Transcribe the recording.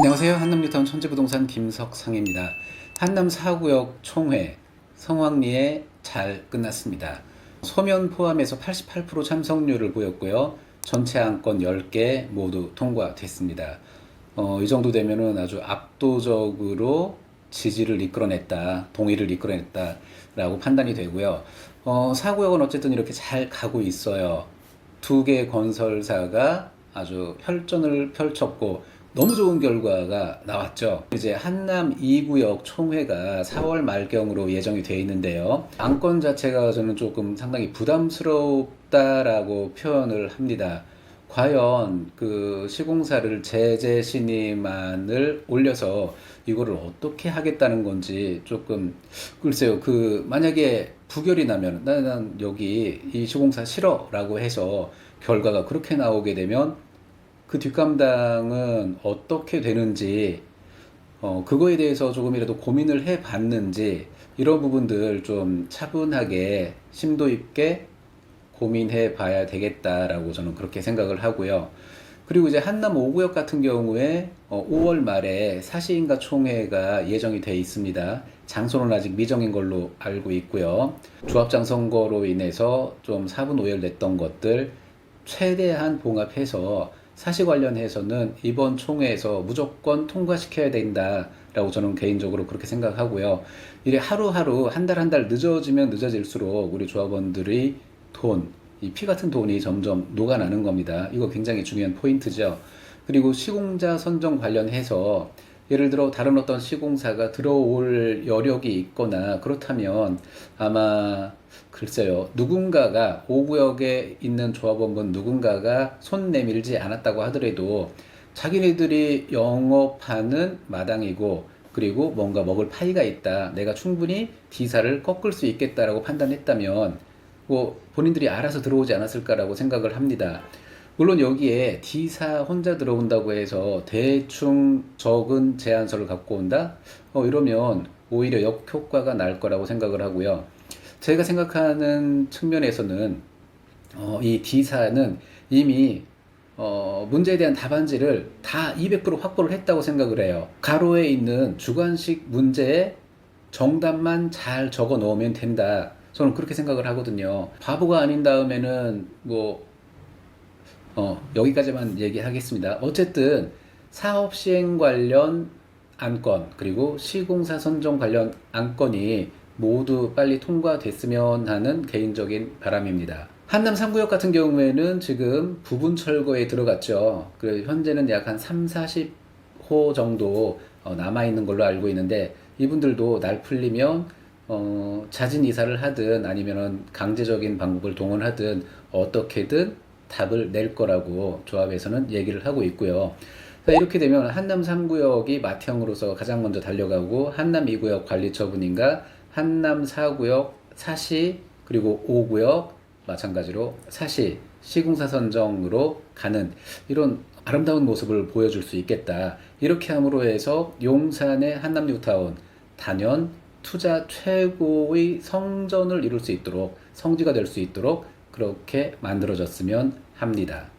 안녕하세요. 한남뉴타운 천재부동산 김석상입니다. 한남 4구역 총회 성황리에 잘 끝났습니다. 소면 포함해서 88% 참석률을 보였고요. 전체 안건 10개 모두 통과됐습니다. 어, 이 정도 되면은 아주 압도적으로 지지를 이끌어냈다, 동의를 이끌어냈다라고 판단이 되고요. 어, 4구역은 어쨌든 이렇게 잘 가고 있어요. 두 개 건설사가 아주 혈전을 펼쳤고 너무 좋은 결과가 나왔죠. 이제 한남 2구역 총회가 4월 말경으로 예정이 되어 있는데요. 안건 자체가 저는 조금 상당히 부담스럽다라고 표현을 합니다. 과연 그 시공사를 제재 신임안을 올려서 이거를 어떻게 하겠다는 건지 조금 글쎄요 그 만약에 부결이 나면 난, 난 여기 이 시공사 싫어라고 해서 결과가 그렇게 나오게 되면 그 뒷감당은 어떻게 되는지 어, 그거에 대해서 조금이라도 고민을 해 봤는지 이런 부분들 좀 차분하게 심도 있게 고민해 봐야 되겠다라고 저는 그렇게 생각을 하고요. 그리고 이제 한남 5구역 같은 경우에 어, 5월 말에 사시인가 총회가 예정이 돼 있습니다. 장소는 아직 미정인 걸로 알고 있고요. 조합장 선거로 인해서 좀 사분 오열됐던 것들 최대한 봉합해서 사시 관련해서는 이번 총회에서 무조건 통과시켜야 된다라고 저는 개인적으로 그렇게 생각하고요. 이래 하루하루 한 달 한 달 늦어지면 늦어질수록 우리 조합원들이 돈, 이 피 같은 돈이 점점 녹아나는 겁니다. 이거 굉장히 중요한 포인트죠. 그리고 시공자 선정 관련해서 예를 들어 다른 어떤 시공사가 들어올 여력이 있거나 그렇다면 아마 글쎄요 누군가가 5구역에 있는 조합원분 누군가가 손 내밀지 않았다고 하더라도 자기네들이 영업하는 마당이고 그리고 뭔가 먹을 파이가 있다 내가 충분히 D사를 꺾을 수 있겠다라고 판단했다면 뭐 본인들이 알아서 들어오지 않았을까라고 생각을 합니다. 물론 여기에 D사 혼자 들어온다고 해서 대충 적은 제안서를 갖고 온다? 어, 이러면 오히려 역효과가 날 거라고 생각을 하고요. 제가 생각하는 측면에서는 어, 이 D사는 이미 어, 문제에 대한 답안지를 다 200% 확보를 했다고 생각을 해요. 가로에 있는 주관식 문제에 정답만 잘 적어 놓으면 된다. 저는 그렇게 생각을 하거든요. 바보가 아닌 다음에는 뭐 어, 여기까지만 얘기하겠습니다. 어쨌든 사업 시행 관련 안건 그리고 시공사 선정 관련 안건이 모두 빨리 통과됐으면 하는 개인적인 바람입니다. 한남 3구역 같은 경우에는 지금 부분 철거에 들어갔죠. 그 현재는 약 한 3, 40호 정도 어, 남아 있는 걸로 알고 있는데 이분들도 날 풀리면 어, 자진 이사를 하든 아니면은 강제적인 방법을 동원하든 어떻게든 답을 낼 거라고 조합에서는 얘기를 하고 있고요. 자, 이렇게 되면 한남 3구역이 맏형으로서 가장 먼저 달려가고 한남 2구역 관리처분인가 한남 4구역 사시 그리고 5구역 마찬가지로 사시 시공사 선정으로 가는 이런 아름다운 모습을 보여줄 수 있겠다. 이렇게 함으로 해서 용산의 한남 뉴타운 단연 투자 최고의 성전을 이룰 수 있도록 성지가 될 수 있도록 그렇게 만들어졌으면 합니다.